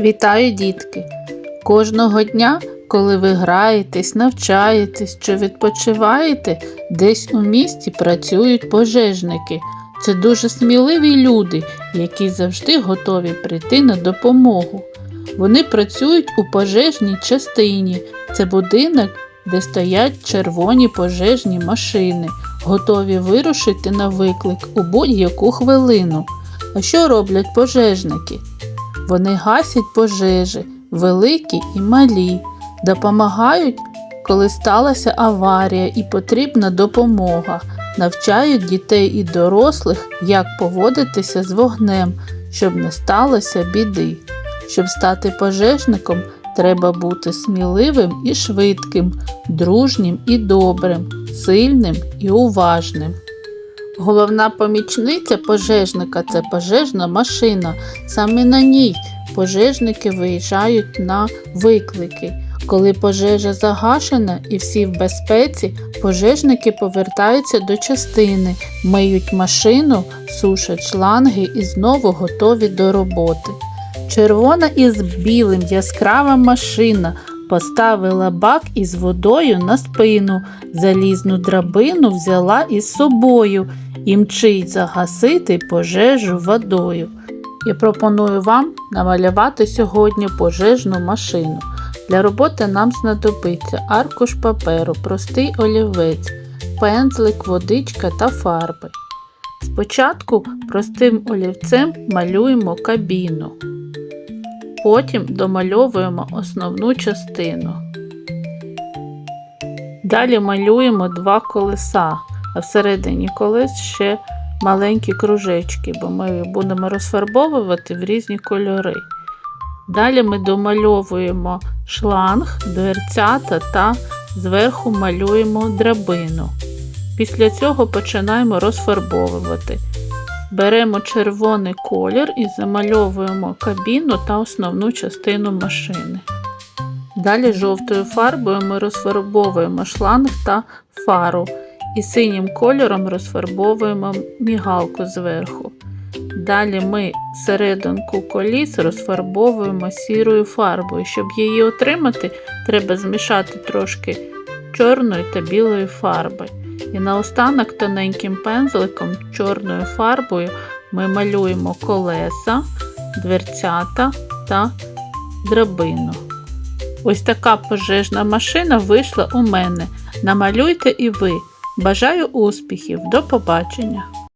Вітаю, дітки! Кожного дня, коли ви граєтесь, навчаєтесь чи відпочиваєте, десь у місті працюють пожежники. Це дуже сміливі люди, які завжди готові прийти на допомогу. Вони працюють у пожежній частині. Це будинок, де стоять червоні пожежні машини, готові вирушити на виклик у будь-яку хвилину. А що роблять пожежники? Вони гасять пожежі, великі і малі, допомагають, коли сталася аварія і потрібна допомога, навчають дітей і дорослих, як поводитися з вогнем, щоб не сталося біди. Щоб стати пожежником, треба бути сміливим і швидким, дружнім і добрим, сильним і уважним. Головна помічниця пожежника це пожежна машина. Саме на ній пожежники виїжджають на виклики. Коли пожежа загашена і всі в безпеці, пожежники повертаються до частини, миють машину, сушать шланги і знову готові до роботи. Червона із білим яскрава машина поставила бак із водою на спину, залізну драбину взяла із собою і мчить загасити пожежу водою. Я пропоную вам намалювати сьогодні пожежну машину. Для роботи нам знадобиться аркуш паперу, простий олівець, пензлик, водичка та фарби. Спочатку простим олівцем малюємо кабіну. Потім домальовуємо основну частину. Далі малюємо два колеса, а всередині колес ще маленькі кружечки, бо ми їх будемо розфарбовувати в різні кольори. Далі ми домальовуємо шланг, дверцята та зверху малюємо драбину. Після цього починаємо розфарбовувати. Беремо червоний колір і замальовуємо кабіну та основну частину машини. Далі жовтою фарбою ми розфарбовуємо шланг та фару і синім кольором розфарбовуємо мігалку зверху. Далі ми серединку коліс розфарбовуємо сірою фарбою. Щоб її отримати, треба змішати трошки чорної та білої фарби. І наостанок тоненьким пензликом чорною фарбою ми малюємо колеса, дверцята та драбину. Ось така пожежна машина вийшла у мене. Намалюйте і ви. Бажаю успіхів! До побачення!